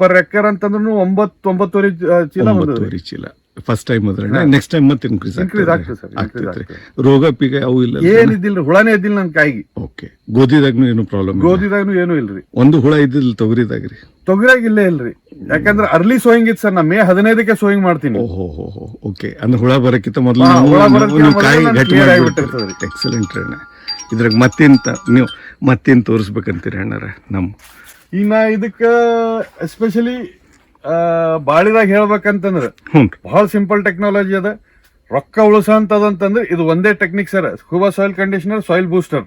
Speaker 2: ಪರ್ ಎಕರ್ ಅಂತಂದ್ರೂ ಒಂಬತ್ತು ಒಂಬತ್ತುವರೆ ಚೀಲ
Speaker 1: ಒಂಬತ್ತುವರೆ ಚೀಲ. ಫಸ್ಟ್ ಟೈಮ್ ಅದ್ರ ನೆಕ್ಸ್ಟ್ ಟೈಮ್ ಮತ್ತೆ ಇನ್ಕ್ರೀಸ್
Speaker 2: ಆಗ್ತದೆ.
Speaker 1: ರೋಗ ಪೀಗ ಅವು ಇಲ್ಲ
Speaker 2: ಏನಿದ್ದಿಲ್ಲ ಹುಳನೇ ಇದ್ದಿಲ್ಲ ನನ್ನ ಕಾಯಿಗೆ
Speaker 1: ಓಕೆ ಗೋಧಿದಾಗ್ನು ಏನು ಪ್ರಾಬ್ಲಮ್
Speaker 2: ಗೋಧಿದಾಗ್ನು ಏನು ಇಲ್ರಿ.
Speaker 1: ಒಂದು ಹುಳ ಇದ್ದಿಲ್ಲ ತೊಗರಿದಾಗ್ರಿ.
Speaker 2: ತೊಗರಿಯಾಗ ಇಲ್ಲೇ ಇಲ್ರಿ. ಯಾಕಂದ್ರೆ ಅರ್ಲಿ ಸೋಯಿಂಗ್ ಇತ್ತು ಸರ್ ನಾ ಮೇ ಹದಿನೈದಕ್ಕೆ ಸೋಯಿಂಗ್ ಮಾಡ್ತೀನಿ.
Speaker 1: ಓಹೋ ಓಕೆ ಅಂದ್ರೆ ಹುಳ ಬರಕ್ಕಿಂತ ಮೊದಲು ಕಾಯಿ ಗಟ್ಟಿ
Speaker 2: ಆಗಿಬಿಟ್ಟಿರ್ತದೆ.
Speaker 1: ಎಕ್ಸಲೆಂಟ್ ರೀ ಇದ್ರಾಗ ಮತ್ತಿಂತ ನೀವು ಮತ್ತೇನು ತೋರಿಸ್ಬೇಕಂತೀರಿ ಅಣ್ಣಾರ? ನಮ್ಮ
Speaker 2: ಇದಕ್ಕೆ ಇದಕ್ಕ ಎಸ್ಪೆಷಲಿ ಬಾಳಿದಾಗ ಹೇಳ್ಬೇಕಂತಂದ್ರೆ ಬಹಳ ಸಿಂಪಲ್ ಟೆಕ್ನಾಲಜಿ ಅದ. ರೊಕ್ಕ ಉಳಿಸೋಂತದಂತಂದ್ರೆ ಇದು ಒಂದೇ technique sir. Khuba soil conditioner soil booster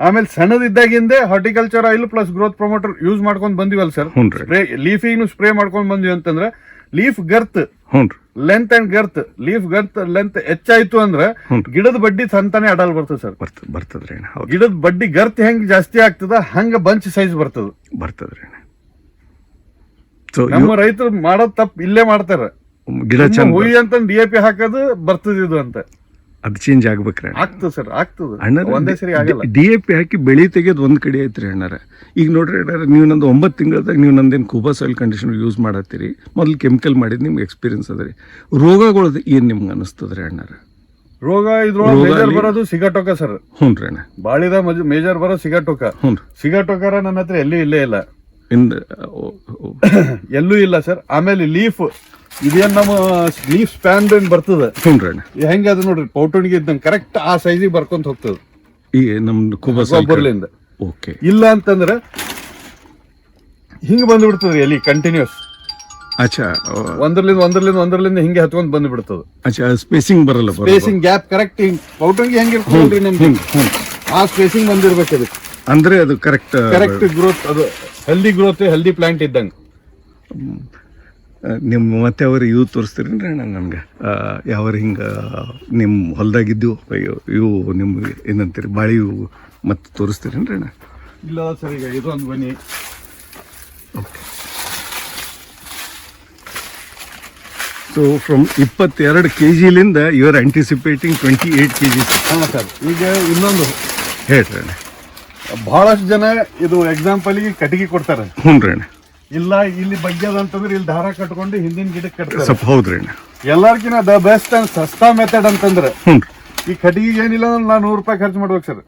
Speaker 2: ಆಮೇಲೆ ಸಣ್ಣದಿದ್ದಾಗಿಂದೆ horticulture oil plus growth promoter use ಮಾಡ್ಕೊಂಡು ಬಂದಿವಲ್ಲ ಸರ್. ಸ್ಪ್ರೇ ಲೀಫಿಗೂ ಸ್ಪ್ರೇ ಮಾಡ್ಕೊಂಡು ಬಂದ್ವಿ ಅಂತಂದ್ರೆ leaf girth length and girth leaf girth length ಹೆಚ್ಚಾಯ್ತು ಅಂದ್ರೆ ಗಿಡದ ಬಡ್ಡಿ ತಂತಾನೆ ಅಡಲ್ ಬರ್ತದೆ ಸರ್.
Speaker 1: ಬರ್ತದೆ ಬರ್ತದ್ರಿ
Speaker 2: ಗಿಡದ ಬಡ್ಡಿ ಗರ್ತ್ ಹೆಂಗ್ ಜಾಸ್ತಿ ಆಗ್ತದ ಹಂಗ ಬಂಚ್ ಸೈಜ್ ಬರ್ತದ.
Speaker 1: ಬರ್ತದ್ರಿ
Speaker 2: ನಮ್ಮ ರೈತರು ಮಾಡೋದ್ ತಪ್ಪು ಇಲ್ಲೇ ಮಾಡ್ತಾರ.
Speaker 1: ಗಿಡ ಚಂದ.
Speaker 2: ಹುಯಿ ಅಂತ ಡಿ ಎ ಪಿ ಹಾಕೋದು ಬರ್ತದ ಇದು ಅಂತ.
Speaker 1: ಅದು ಚೇಂಜ್ ಆಗ್ಬೇಕ್ರಿ
Speaker 2: ಆಗ್ತದೆ ಸರ್ ಆಗ್ತದೆ.
Speaker 1: ಅಣ್ಣ
Speaker 2: ಒಂದೇ ಸರಿ ಆಗಲ್ಲ.
Speaker 1: ಡಿ ಎ ಪಿ ಹಾಕಿ ಬೆಳಿ ತೆಗೆಯೋದು ಒಂದು ಕಡೆ ಐತ್ರಿ ಅಣ್ಣಾರ. ಈಗ ನೋಡ್ರಿ ಅಣ್ಣಾರ ನೀವು ನಂದು ಒಂಬತ್ತು ತಿಂಗಳದಾಗ ನೀವು ನಂದೇನು ಕೂಬಾ ಸಾಯಿಲ್ ಕಂಡೀಷನರ್ ಯೂಸ್ ಮಾಡತ್ತೀರಿ. ಮೊದಲು ಕೆಮಿಕಲ್ ಮಾಡಿದ್ ನಿಮ್ಗೆ ಎಕ್ಸ್ಪೀರಿಯನ್ಸ್ ಅದ ರೀ. ರೋಗಗಳದ್ದು ಏನು ನಿಮ್ಗೆ ಅನಿಸ್ತದ್ರಿ ಅಣ್ಣಾರ?
Speaker 2: ರೋಗ ಇದ್ರೊಳಗೆ ಮೇಜರ್ ಬರೋದು ಸಿಗಟೋಕ ಸರ್.
Speaker 1: ಹ್ಞೂ ರೀ ಅಣ್ಣ.
Speaker 2: ಬಾಳಿದ ಮೇಜರ್ ಬರೋ ಸಿಗಟೋಕ.
Speaker 1: ಹ್ಞೂ
Speaker 2: ಸಿಗಟೋಕರ ನನ್ನ ಹತ್ರ ಎಲ್ಲೂ ಇಲ್ಲೇ ಇಲ್ಲ. *coughs* ಎಲ್ಲೂ ಇಲ್ಲ ಸರ್. ಆಮೇಲೆ ಲೀಫ್ ಇದೇನ್ ನಮ್ಮ ಲೀಫ್ ಸ್ಪ್ಯಾನ್ ಏನ್ ಬರ್ತದ.
Speaker 1: ರೀ
Speaker 2: ಹೆಂಗೆ ಅದು ನೋಡ್ರಿ ಪೌಟಣಿಗೆ ಇದ್ದಂಗೆ ಕರೆಕ್ಟ್ ಆ ಸೈಜಿಗೆ ಬರ್ಕೊಂತ ಹೋಗ್ತದ.
Speaker 1: ಈ ನಮ್ದು ಕೂಬಾ ಸಾಯಿಲ್ ಓಕೆ.
Speaker 2: ಇಲ್ಲ ಅಂತಂದ್ರೆ ಹಿಂಗೆ ಬಂದ್ಬಿಡ್ತದೆ ಎಲ್ಲಿ ಕಂಟಿನ್ಯೂಸ್
Speaker 1: ಅಚ್ಚಾ
Speaker 2: ಒಂದ್ರಲಿಂದ ಒಂದ್ರಲಿಂದ ಒಂದ್ರಲಿಂದ ಹಿಂಗೆ ಹತ್ಕೊಂಡ್ ಬಂದ್ಬಿಡ್ತದ.
Speaker 1: ಅಚ್ಚಾ ಸ್ಪೇಸಿಂಗ್ ಬರಲ್ಲ
Speaker 2: ಸ್ಪೇಸಿಂಗ್ ಗ್ಯಾಪ್ ಕರೆಕ್ಟ್ ಹಿಂಗ್. ಪೌಟಂಗಿ ಹೆಂಗ್ ಇರ್ತದ್ರಿ ನಿಮ್ಗೆ ಆ ಸ್ಪೇಸಿಂಗ್ ಬಂದಿರ್ಬೇಕು ಅದು
Speaker 1: ಅಂದ್ರೆ ಅದು ಕರೆಕ್ಟ್
Speaker 2: ಕರೆಕ್ಟ್ ಗ್ರೋತ್ ಅದು ಹೆಲ್ದಿ ಗ್ರೋತ್ ಹೆಲ್ದಿ ಪ್ಲಾಂಟ್ ಇದ್ದಂಗೆ.
Speaker 1: ನಿಮ್ಮ ಮತ್ತೆ ಅವ್ರು ಇವು ತೋರಿಸ್ತೀರೇನ್ರಿ ಅಣ್ಣ ನನ್ಗೆ? ಯಾವ ಹಿಂಗೆ ನಿಮ್ಮ ಹೊಲ್ದಾಗಿದ್ದು ಅಯ್ಯೋ ಇವು ನಿಮ್ಗೆ ಏನಂತೀರಿ? ಬಾಳಿ ಇವು ಮತ್ತೆ ತೋರಿಸ್ತೀರೇನ್ರಿ ಅಣ್ಣ?
Speaker 2: ಇಲ್ಲ ಸರ್ ಈಗ ಇದೊಂದು ಬನ್ನಿ.
Speaker 1: ಓಕೆ ಸೊ ಫ್ರಮ್ ಇಪ್ಪತ್ತೆರಡು K ಜಿಲಿಂದ you are anticipating twenty eight K G
Speaker 2: ಹಾ ಸರ್ ಈಗ ಇನ್ನೊಂದು.
Speaker 1: ಹೇಳ್ರಿ ಅಣ್ಣ.
Speaker 2: ಬಹಳಷ್ಟು ಜನ ಇದು ಎಕ್ಸಾಂಪಲ್ಗೆ ಕಟ್ಟಿಗೆ ಕೊಡ್ತಾರೆ.
Speaker 1: ಹ್ಞೂ ರೀ
Speaker 2: ಇಲ್ಲ ಇಲ್ಲಿ ಬಗ್ಗೆ ಅಂತಂದ್ರೆ ಇಲ್ಲಿ ದಾರ ಕಟ್ಕೊಂಡು ಹಿಂದಿನ ಗಿಡಕ್ಕೆ ಕಟ್ತಾರೆ.
Speaker 1: ಸ್ವಲ್ಪ ಹೌದ್ರಿ
Speaker 2: ಎಲ್ಲಾರ್ಕಿನ ದ ಬೆಸ್ಟ್ ಅಂಡ್ ಸಸ್ತಾ ಮೆಥಡ್ ಅಂತಂದ್ರೆ ಈ ಕಟ್ಟಿಗೆ ಏನಿಲ್ಲ ಅಂದ್ರೆ ನಾ ನೂರು ರೂಪಾಯಿ ಖರ್ಚು ಮಾಡ್ಬೇಕು ಸರ್.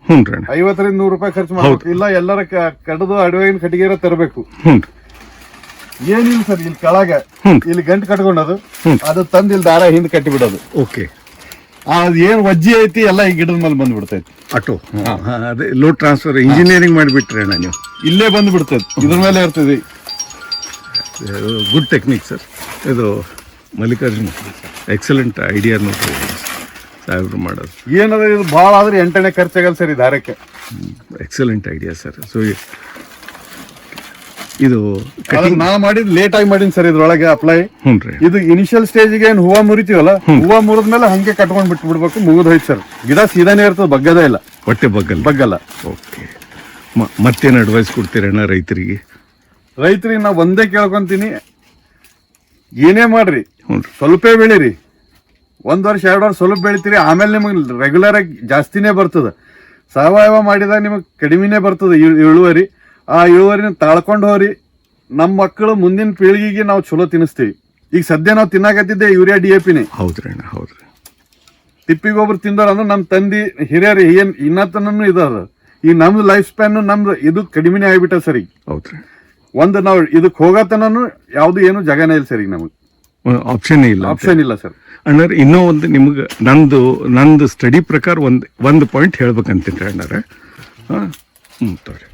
Speaker 2: ಐವತ್ತರಿಂದ ನೂರು ರೂಪಾಯಿ ಖರ್ಚು ಮಾಡ್ಬೇಕು. ಇಲ್ಲ ಎಲ್ಲರ ಕಡದು ಅಡವಿನ ಕಟ್ಟಿಗೆ ತರಬೇಕು. ಏನಿಲ್ಲ ಸರ್ ಇಲ್ಲಿ ಕೆಳಗೆ. ಇಲ್ಲಿ ಗಂಟು ಕಟ್ಕೊಂಡದು. ಅದು ತಂದು ಇಲ್ಲಿ ದಾರ ಹಿಂದೆ ಕಟ್ಟಿ ಬಿಡೋದು
Speaker 1: ಓಕೆ.
Speaker 2: ಅದು ಏನ್ ವಜ್ಜಿ ಐತಿ ಎಲ್ಲ ಈ ಗಿಡದ ಮೇಲೆ ಬಂದ್ಬಿಡ್ತೈತಿ.
Speaker 1: ಆಟೋ ಹಾಂ ಅದೇ ಲೋಡ್ ಟ್ರಾನ್ಸ್ಫರ್ ಇಂಜಿನಿಯರಿಂಗ್ ಮಾಡಿಬಿಟ್ರೆ ಅಣ್ಣ ನೀವು.
Speaker 2: ಇಲ್ಲೇ ಬಂದು ಬಿಡ್ತೈತಿ ಇದ್ರ ಮೇಲೆ ಇರ್ತದೆ
Speaker 1: ಗುಡ್ ಟೆಕ್ನಿಕ್ ಸರ್ ಇದು ಮಲ್ಲಿಕಾರ್ಜುನ್ ಎಕ್ಸಲೆಂಟ್ ಐಡಿಯಾ ನೋಡಿ ಸಾಹೇಬ್ರು ಮಾಡೋದು.
Speaker 2: ಏನದ ಇದು ಭಾಳ ಆದ್ರೆ ಎಂಟನೇ ಖರ್ಚಾಗಲ್ಲ ಸರ್ ಈ ದಾರಕ್ಕೆ.
Speaker 1: ಎಕ್ಸಲೆಂಟ್ ಐಡಿಯಾ ಸರ್ ಸೊ ಇದು
Speaker 2: ಅದನ್ನ ನಾ ಮಾಡಿದ್ ಲೇಟ್ ಆಗಿ ಮಾಡೀನಿ ಸರ್ ಇದ್ರೊಳಗೆ ಅಪ್ಲೈ
Speaker 1: ಹ್ಞೂ
Speaker 2: ಇದು ಇನಿಷಿಯಲ್ ಸ್ಟೇಜ್ಗೆ ಏನು ಹೂವ ಮುರಿತೀವಲ್ಲ ಹೂವ ಮುರಿದ್ಮೇಲೆ ಹಂಗೆ ಕಟ್ಕೊಂಡ್ ಬಿಟ್ಟು ಬಿಡ್ಬೇಕು ಮುಗಿದ್ ಹೋಯ್ತು ಸರ್. ಗಿಡ ಸೀದಾನೇ ಇರ್ತದೆ ಬಗ್ಗದೇ ಇಲ್ಲ.
Speaker 1: ಹೊಟ್ಟೆ ಬಗ್ಗಲ್ಲ?
Speaker 2: ಬಗ್ಗಲ್ಲ.
Speaker 1: ಓಕೆ. ಮತ್ತೇನು ಅಡ್ವೈಸ್ ಕೊಡ್ತೀರಣ್ಣ ರೈತರಿಗೆ?
Speaker 2: ರೈತರಿಗೆ ನಾ ಒಂದೇ ಕೇಳ್ಕೊಂತೀನಿ. ಏನೇ ಮಾಡ್ರಿ ಸ್ವಲ್ಪೇ ಬೆಳೀರಿ. ಒಂದ್ ವರ್ಷ ಎರಡು ವರ್ಷ ಸ್ವಲ್ಪ ಬೆಳಿತೀರಿ ಆಮೇಲೆ ನಿಮಗೆ ರೆಗ್ಯುಲರ್ ಆಗಿ ಜಾಸ್ತಿನೇ ಬರ್ತದ. ಸಾವಯವ ಮಾಡಿದಾಗ ನಿಮಗೆ ಕಡಿಮೆನೇ ಬರ್ತದ ಇಳ್- ಇಳುವರಿ. ಆ ಇಳುವರಿನ ತಾಳ್ಕೊಂಡು ಹೋರಿ ನಮ್ಮ ಮಕ್ಕಳು ಮುಂದಿನ ಪೀಳಿಗೆಗೆ ನಾವು ಚಲೋ ತಿನ್ನಿಸ್ತೀವಿ. ಈಗ ಸದ್ಯ ನಾವು ತಿನ್ನಾಕತ್ತಿದ್ದೆ ಯೂರಿಯಾ ಡಿ ಎ ಪಿನೇ.
Speaker 1: ಹೌದ್ರಿ ಅಣ್ಣ ಹೌದ್ರಿ.
Speaker 2: ತಿಪ್ಪಿ ಗೊಬ್ಬರ ತಿಂದವ್ರು ಅಂದ್ರೆ ನಮ್ಮ ತಂದಿ ಹಿರಿಯರು ಏನ್ ಇನ್ನತನೂ ಇದಾರ. ಈ ನಮ್ದು ಲೈಫ್ ಸ್ಪ್ಯಾನ್ ನಮ್ದು ಇದು ಕಡಿಮೆನೇ ಆಗ್ಬಿಟ್ಟ ಸರಿ
Speaker 1: ಹೌದ್ರಿ.
Speaker 2: ಒಂದು ನಾವು ಇದಕ್ಕೆ ಹೋಗತನೂ ಯಾವ್ದು ಏನು ಜಗನೇ ಇಲ್ಲ ಸರಿ ಈಗ ನಮಗೆ.
Speaker 1: ಆಪ್ಷನ್ ಇಲ್ಲ
Speaker 2: ಆಪ್ಷನ್ ಇಲ್ಲ ಸರ್.
Speaker 1: ಅಣ್ಣರ್ ಇನ್ನೂ ಒಂದು ನಿಮ್ಗೆ ನಂದು ನಂದು ಸ್ಟಡಿ ಪ್ರಕಾರ ಒಂದು ಒಂದು ಪಾಯಿಂಟ್ ಹೇಳ್ಬೇಕಂತೀನಿ ಅಣ್ಣಾರ. ಹಾಂ ಹ್ಞೂ ತೋರಿ.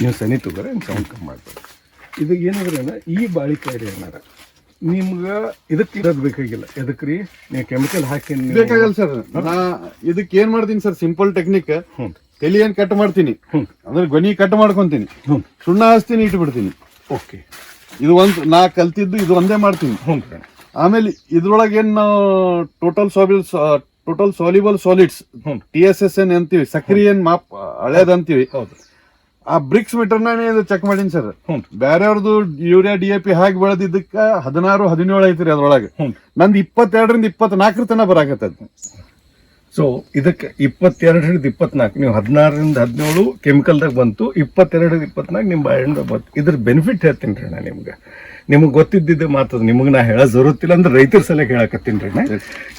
Speaker 1: ನೀವು ಸನಿ ತಗೋರಿ ಸೌಂಡ್ ಕಮ್ಮಿ ಮಾಡ್ಬೇಕು ಇದು ಏನಂದ್ರೆ ಈ ಬಾಳಿಕಾಯಿ ರೀ ಏನಾರ ನಿಮ್ಗೆ ಇದಕ್ಕೆ ಇರೋದು ಬೇಕಾಗಿಲ್ಲ. ಎದಕ್ಕೆ ರೀ ನೀವು ಕೆಮಿಕಲ್ ಹಾಕಿ
Speaker 2: ಬೇಕಾಗಲ್ಲ ಸರ್ ನಾ ಇದಕ್ಕೆ ಏನು ಮಾಡ್ತೀನಿ ಸರ್ ಸಿಂಪಲ್ ಟೆಕ್ನಿಕ್
Speaker 1: ಹ್ಞೂ
Speaker 2: ತಲೆ ಏನ್ ಕಟ್ ಮಾಡ್ತೀನಿ? ಅಂದ್ರೆ ಗೊನಿ ಕಟ್ ಮಾಡ್ಕೊಂತೀನಿ. ಸುಣ್ಣ ಹಚ್ತೀನಿ ಇಟ್ಬಿಡ್ತೀನಿ.
Speaker 1: ಓಕೆ.
Speaker 2: ಇದು ಒಂದು ನಾ ಕಲ್ತಿದ್ದು ಇದು ಒಂದೇ ಮಾಡ್ತೀನಿ. ಆಮೇಲೆ ಇದ್ರೊಳಗೆ ಏನು ನಾವು total soluble total soluble solids T S S N ಅಂತೀವಿ ಸಕ್ರಿಯ ಏನ್ ಮಾಪ್ ಹಳೇದಂತೀವಿ
Speaker 1: ಹೌದು.
Speaker 2: ಆ ಬ್ರಿಕ್ಸ್ ಮೀಟರ್ನ ಚೆಕ್ ಮಾಡೀನಿ ಸರ್ ಬೇರೆಯವ್ರದ್ದು ಯೂರಿಯಾ ಡಿ ಎ ಪಿ ಹಾಕಿ ಬೆಳೆದಿದ್ದಕ್ಕ ಹದಿನಾರು ಹದಿನೇಳು ಐತ್ರಿ ಅದ್ರೊಳಗೆ. ನಂದು ಇಪ್ಪತ್ತೆರಡರಿಂದ ಇಪ್ಪತ್ನಾಲ್ಕರ ತನಕ ಬರಾಕತ್ತದ.
Speaker 1: ಸೊ ಇದಕ್ಕೆ ಇಪ್ಪತ್ತೆರಡರಿಂದ ಇಪ್ಪತ್ನಾಲ್ಕು ನೀವು ಹದಿನಾರರಿಂದ ಹದಿನೇಳು ಕೆಮಿಕಲ್ದಾಗ ಬಂತು ಇಪ್ಪತ್ತೆರಡರಿಂದ ಇಪ್ಪತ್ನಾಲ್ಕು ನಿಮ್ಮ ಬಾಯಿಂದ ಬಂತು. ಇದ್ರ ಬೆನಿಫಿಟ್ ಹೇಳ್ತೀನಿ ರೀ ನಾ ನಿಮ್ಗೆ. ನಿಮಗೆ ಗೊತ್ತಿದ್ದಿದ್ದೆ ಮಾತದ ನಿಮಗೆ ನಾ ಹೇಳೋ ಜರುತ್ತಿಲ್ಲ ಅಂದ್ರೆ ರೈತರ ಸಲಹೆ ಹೇಳಕತ್ತೀನಿ ರೀ ನಾ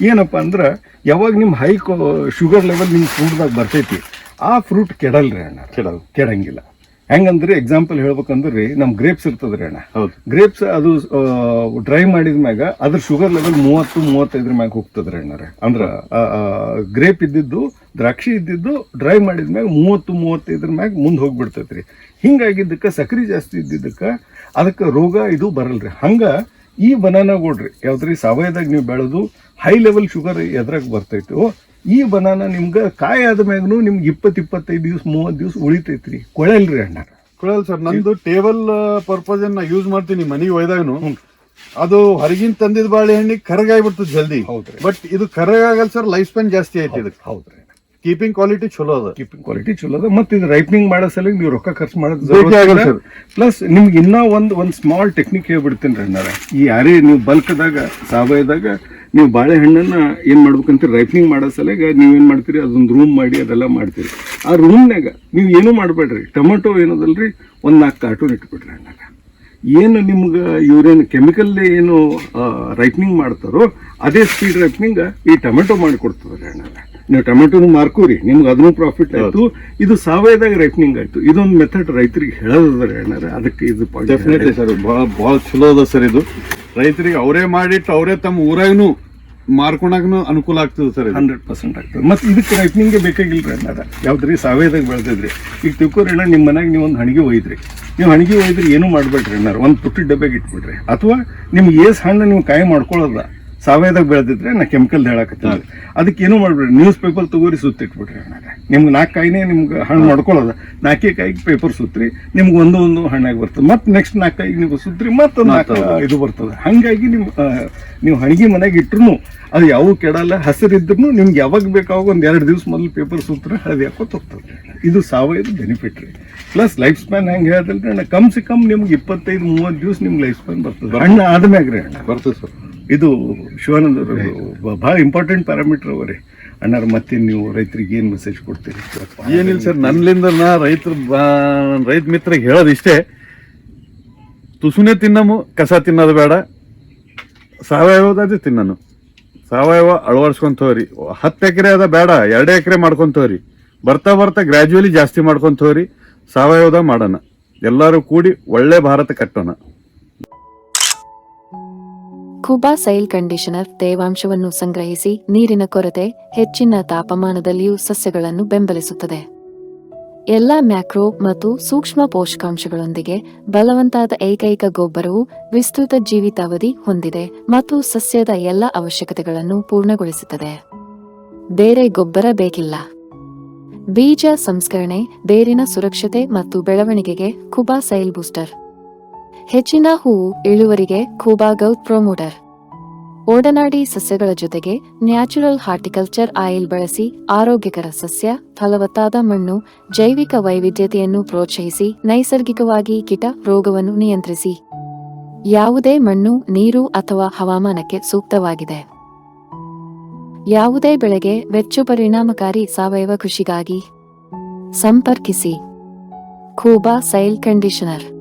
Speaker 1: ಏನಪ್ಪ ಅಂದ್ರೆ ಯಾವಾಗ ನಿಮ್ಮ ಹೈ ಶುಗರ್ ಲೆವೆಲ್ ನಿಮ್ಮ ಫುಡ್ದಾಗ ಬರ್ತೈತಿ ಆ ಫ್ರೂಟ್ ಕೆಡಲ್ರಿ ಅಣ್ಣ.
Speaker 2: ಕೆಡಲ್
Speaker 1: ಕೆಡಂಗಿಲ್ಲ. ಹೆಂಗಂದ್ರೆ ಎಕ್ಸಾಂಪಲ್ ಹೇಳ್ಬೇಕಂದ್ರೆ ನಮ್ ಗ್ರೇಪ್ಸ್ ಇರ್ತದ್ರಿ ಅಣ್ಣ.
Speaker 2: ಹೌದು.
Speaker 1: ಗ್ರೇಪ್ಸ್ ಅದು ಡ್ರೈ ಮಾಡಿದ ಮ್ಯಾಗ ಅದ್ರ ಶುಗರ್ ಲೆವೆಲ್ ಮೂವತ್ತು ಮೂವತ್ತೈದ್ರ ಮ್ಯಾಗ ಹೋಗ್ತದ್ರಿ ಅಣ್ಣಾರ ಅಂದ್ರ ಗ್ರೇಪ್ ಇದ್ದಿದ್ದು ದ್ರಾಕ್ಷಿ ಇದ್ದಿದ್ದು ಡ್ರೈ ಮಾಡಿದ ಮ್ಯಾಗ ಮೂವತ್ತು ಮೂವತ್ತೈದ್ರ ಮ್ಯಾಗ ಮುಂದೆ ಹೋಗ್ಬಿಡ್ತೈತ್ರಿ. ಹಿಂಗಾಗಿದ್ದಕ್ಕೆ ಸಕ್ರಿ ಜಾಸ್ತಿ ಇದ್ದಿದ್ದಕ್ಕೆ ಅದಕ್ಕೆ ರೋಗ ಇದು ಬರಲ್ರಿ. ಹಂಗ ಈ ಬನಾನ ಕೊಡ್ರಿ ಯಾವ್ದ್ರಿ ಸಾವಯವದಾಗ ನೀವು ಬೆಳೆದು ಹೈ ಲೆವೆಲ್ ಶುಗರ್ ಎದ್ರಾಗ ಬರ್ತೈತೋ ಈ ಬನಾನ ನಿಮ್ಗೆ ಕಾಯಿ ಆದ ಮ್ಯಾಗನು ನಿಮ್ಗೆ ಇಪ್ಪತ್ತು ಇಪ್ಪತ್ತೈದು ದಿವ್ಸ ಮೂವತ್ತು ದಿವ್ಸ ಉಳಿತೈತ್ರಿ. ಕೊಳಲ್ರಿ ಅಣ್ಣ.
Speaker 2: ಕೊಳಲ್ ಸರ್ ನಂದು ಟೇಬಲ್ ಪರ್ಪಸ್ ನಾ ಯೂಸ್ ಮಾಡ್ತೀನಿ ಮನೆಗೆ ಒಯ್ದಾಗನು. ಅದು ಹೊರಗಿನ ತಂದಿದ ಬಾಳೆಹಣ್ಣಿಗೆ ಕರಗಾಗ್ಬಿಡ್ತದೆ ಜಲ್ದಿ.
Speaker 1: ಹೌದ್ರಿ.
Speaker 2: ಬಟ್ ಇದು ಕರಗಾಗಲ್ಲ ಸರ್ ಲೈಫ್ ಸ್ಪೆನ್ ಜಾಸ್ತಿ ಐತಿ ಇದಕ್ಕೆ.
Speaker 1: ಹೌದ್ರಿ.
Speaker 2: ಕೀಪಿಂಗ್ ಕ್ವಾಲಿಟಿ ಚಲೋ ಅದ.
Speaker 1: ಕೀಪಿಂಗ್ ಕ್ವಾಲಿಟಿ ಚಲೋ ಅದ. ಮತ್ತೆ ಇದು ರೈಪ್ನಿಂಗ್ ಮಾಡೋ ಸಲ ನೀವು ರೊಕ್ಕ ಖರ್ಚು ಮಾಡೋದು ಪ್ಲಸ್ ನಿಮ್ಗೆ ಇನ್ನೂ ಒಂದು ಒಂದು ಸ್ಮಾಲ್ ಟೆಕ್ನಿಕ್ ಹೇಳ್ಬಿಡ್ತೀನಿ ರೀ ಈ ಯಾರೇ ನೀವು ಬಲ್ಕ್ದಾಗ ಸಾವಯವದಾಗ ನೀವು ಬಾಳೆಹಣ್ಣನ್ನು ಏನು ಮಾಡ್ಬೇಕಂತ ರೈಫಿಂಗ್ ಮಾಡೋ ಸಲಗ ನೀವೇನು ಮಾಡ್ತೀರಿ? ಅದೊಂದು ರೂಮ್ ಮಾಡಿ ಅದೆಲ್ಲ ಮಾಡ್ತೀರಿ. ಆ ರೂಮ್ನಾಗ ನೀವು ಏನೂ ಮಾಡಬೇಡ್ರಿ. ಟೊಮೆಟೊ ಏನದಲ್ರಿ? ಒಂದು ನಾಲ್ಕು ಕಾರ್ಟೂನ್ ಇಟ್ಬಿಡ್ರಿ ಅಣ್ಣಾಗ ಏನು ನಿಮ್ಗೆ ಇವ್ರೇನು ಕೆಮಿಕಲ್ ಏನು ರೈಪ್ನಿಂಗ್ ಮಾಡ್ತಾರೋ, ಅದೇ ಸ್ಪೀಡ್ ರೈಪ್ನಿಂಗ್ ಈ ಟೊಮೆಟೊ ಮಾಡಿ ಅಣ್ಣಾಗ ನೀವು ಟೊಮೆಟೊನು ಮಾರ್ಕೋರಿ ನಿಮ್ಗೆ ಅದನ್ನು ಪ್ರಾಫಿಟ್ ಆಯಿತು. ಇದು ಸಾವಯವದಾಗ ರೈಟ್ನಿಂಗ್ ಆಯಿತು. ಇದೊಂದು ಮೆಥಡ್ ರೈತರಿಗೆ ಹೇಳೋದ್ರೆ ಅಣ್ಣಾರ ಅದಕ್ಕೆ ಇದು
Speaker 2: ಡೆಫಿನೆಟ್ಲಿ ಸರ್ ಭಾಳ ಭಾಳ ಚಲೋ ಅದ ಸರ್ ಇದು. ರೈತರಿಗೆ ಅವರೇ ಮಾಡಿಟ್ಟು ಅವರೇ ತಮ್ಮ ಊರಾಗೂ ಮಾರ್ಕೊಂಡಾಗನು ಅನುಕೂಲ ಆಗ್ತದೆ ಸರ್
Speaker 1: ಹಂಡ್ರೆಡ್ ಪರ್ಸೆಂಟ್ ಆಗ್ತದೆ. ಮತ್ತು ಇದಕ್ಕೆ ರೈಪ್ನಿಂಗ್ಗೆ ಬೇಕಾಗಿಲ್ಲ ಯಾವ್ದು ರೀ ಸಾವಯದಾಗ ಬೆಳೆದಿದ್ರಿ? ಈಗ ತಿಳ್ಕೊರಿ ಅಣ್ಣ ನಿಮ್ಮ ಮನೆಗೆ ನೀವು ಒಂದು ಹಣಿಗೆ ಒಯ್ದ್ರಿ. ನೀವು ಹಣಿಗೆ ಒಯ್ದ್ರಿ ಏನೂ ಮಾಡಬೇಡ್ರಿ ಅಣ್ಣಾರ ಒಂದು ಪುಟ್ಟಿ ಡಬ್ಬೆಗೆ ಇಟ್ಬಿಡ್ರಿ. ಅಥವಾ ನಿಮ್ಗೆ ಏಸ್ ಹಣ್ಣು ನೀವು ಕಾಯಿ ಮಾಡ್ಕೊಳ್ಳೋದ ಸಾವಯವದಾಗ ಬೆಳೆದಿದ್ರೆ ನಾ ಕೆಮಿಕಲ್ ಹೇಳಕತ್ತೀನಿ ಅದಕ್ಕೆ ಏನು ಮಾಡ್ಬಿಡ್ರಿ ನ್ಯೂಸ್ ಪೇಪರ್ ತಗೋರಿ ಸುತ್ತಿಟ್ಬಿಡ್ರಿ ಅಣ್ಣಾರ ನಿಮ್ಗೆ ನಾಲ್ಕು ಕಾಯಿನೇ ನಿಮ್ಗೆ ಹಣ್ಣು ಮಾಡ್ಕೊಳ್ಳೋದ. ನಾಲ್ಕೇ ಕಾಯಿಗೆ ಪೇಪರ್ ಸುತ್ರಿ ನಿಮ್ಗೆ ಒಂದು ಒಂದು ಹಣ್ಣಾಗಿ ಬರ್ತದೆ. ಮತ್ತೆ ನೆಕ್ಸ್ಟ್ ನಾಲ್ಕು ಕಾಯಿಗೆ ನೀವು ಸುತ್ರಿ ಮತ್ತೆ ನಾಲ್ಕು ಇದು ಬರ್ತದೆ. ಹಾಗಾಗಿ ನಿಮ್ಮ ನೀವು ಹಣಿಗೆ ಮನೆಗೆ ಇಟ್ರು ಅದು ಯಾವ ಕೆಡಲ್ಲ ಹಸಿರಿದ್ರು ನಿಮ್ಗೆ ಯಾವಾಗ ಬೇಕಾವಾಗ ಒಂದು ಎರಡು ದಿವಸ ಮೊದಲು ಪೇಪರ್ ಸೂತ್ರ ಅದು ಹಾಕೋ ಹೋಗ್ತದೆ ಇದು ಸಾವಯವ ಬೆನಿಫಿಟ್ ರೀ. ಪ್ಲಸ್ ಲೈಫ್ ಸ್ಪ್ಯಾನ್ ಹೆಂಗೆ ಹೇಳಿದ್ರೆ ಅಣ್ಣ ಕಮ್ ಸಿ ಕಮ್ ನಿಮ್ಗೆ ಇಪ್ಪತ್ತೈದು ಮೂವತ್ತು ದಿವಸ ನಿಮ್ಗೆ ಲೈಫ್ ಸ್ಪ್ಯಾನ್ ಬರ್ತದೆ. ಹಣ್ಣು ಆದ್ಮ್ಯಾಗ ರೀ
Speaker 2: ಬರ್ತದೆ ಸರ್.
Speaker 1: ಇದು ಶಿವಾನಂದ ಭಾಳ ಇಂಪಾರ್ಟೆಂಟ್ ಪ್ಯಾರಾಮೀಟರ್ ಅವರೇ. ಅಣ್ಣಾರ, ಮತ್ತೆ ನೀವು ರೈತರಿಗೆ ಏನು ಮೆಸೇಜ್ ಕೊಡ್ತೀರಿ?
Speaker 2: ಏನಿಲ್ಲ ಸರ್ ನನ್ನಿಂದ ನಾ ರೈತರು ರೈತ ಮಿತ್ರಿಗೆ ಹೇಳೋದು ಇಷ್ಟೇ. ತುಸುನೆ ತಿನ್ನಮು, ಕಸ ತಿನ್ನೋದು ಬೇಡ. ಸಾವಯವದಾದ್ರೆ ತಿನ್ನನು. ಸಾವಯವ ಅಳವಡಿಸ್ಕೊಂತವ್ರಿ ಹತ್ತು ಎಕರೆ ಅದ ಬೇಡ, ಎರಡು ಎಕರೆ ಮಾಡ್ಕೊಂತವ್ರಿ ಬರ್ತಾ ಬರ್ತಾ ಗ್ರ್ಯಾಜುವಲಿ ಜಾಸ್ತಿ ಮಾಡ್ಕೊಂತವ್ರಿ ಸಾವಯವದ ಮಾಡೋಣ. ಎಲ್ಲರೂ ಕೂಡಿ ಒಳ್ಳೆ ಭಾರತ ಕಟ್ಟೋಣ.
Speaker 3: ಕುಬಾ ಸೈಲ್ ಕಂಡೀಷನರ್ ತೇವಾಂಶವನ್ನು ಸಂಗ್ರಹಿಸಿ ನೀರಿನ ಕೊರತೆ, ಹೆಚ್ಚಿನ ತಾಪಮಾನದಲ್ಲಿಯೂ ಸಸ್ಯಗಳನ್ನು ಬೆಂಬಲಿಸುತ್ತದೆ. ಎಲ್ಲ ಮ್ಯಾಕ್ರೋ ಮತ್ತು ಸೂಕ್ಷ್ಮ ಪೋಷಕಾಂಶಗಳೊಂದಿಗೆ ಬಲವಂತಾದ ಏಕೈಕ ಗೊಬ್ಬರವು ವಿಸ್ತೃತ ಜೀವಿತಾವಧಿ ಹೊಂದಿದೆ ಮತ್ತು ಸಸ್ಯದ ಎಲ್ಲ ಅವಶ್ಯಕತೆಗಳನ್ನು ಪೂರ್ಣಗೊಳಿಸುತ್ತದೆ. ಬೇರೆ ಗೊಬ್ಬರ ಬೇಕಿಲ್ಲ. ಬೀಜ ಸಂಸ್ಕರಣೆ, ಬೇರಿನ ಸುರಕ್ಷತೆ ಮತ್ತು ಬೆಳವಣಿಗೆಗೆ ಕುಬಾ ಸೈಲ್ ಬೂಸ್ಟರ್. ಹೆಚ್ಚಿನ ಹೂವು ಇಳುವರಿಗೆ ಖೂಬಾ ಗೌತ್ ಪ್ರೊಮೋಟರ್ ಓಡನಾಡಿ ಸಸ್ಯಗಳ ಜೊತೆಗೆ ನ್ಯಾಚುರಲ್ ಹಾರ್ಟಿಕಲ್ಚರ್ ಆಯಿಲ್ ಬಳಸಿ ಆರೋಗ್ಯಕರ ಸಸ್ಯ, ಫಲವತ್ತಾದ ಮಣ್ಣು, ಜೈವಿಕ ವೈವಿಧ್ಯತೆಯನ್ನು ಪ್ರೋತ್ಸಾಹಿಸಿ ನೈಸರ್ಗಿಕವಾಗಿ ಕೀಟ ರೋಗವನ್ನು ನಿಯಂತ್ರಿಸಿ. ಯಾವುದೇ ಮಣ್ಣು, ನೀರು ಅಥವಾ ಹವಾಮಾನಕ್ಕೆ ಸೂಕ್ತವಾಗಿದೆ. ಯಾವುದೇ ಬೆಳೆಗೆ ವೆಚ್ಚ ಪರಿಣಾಮಕಾರಿ ಸಾವಯವ ಕೃಷಿಗಾಗಿ ಸಂಪರ್ಕಿಸಿ. Khuba sail conditioner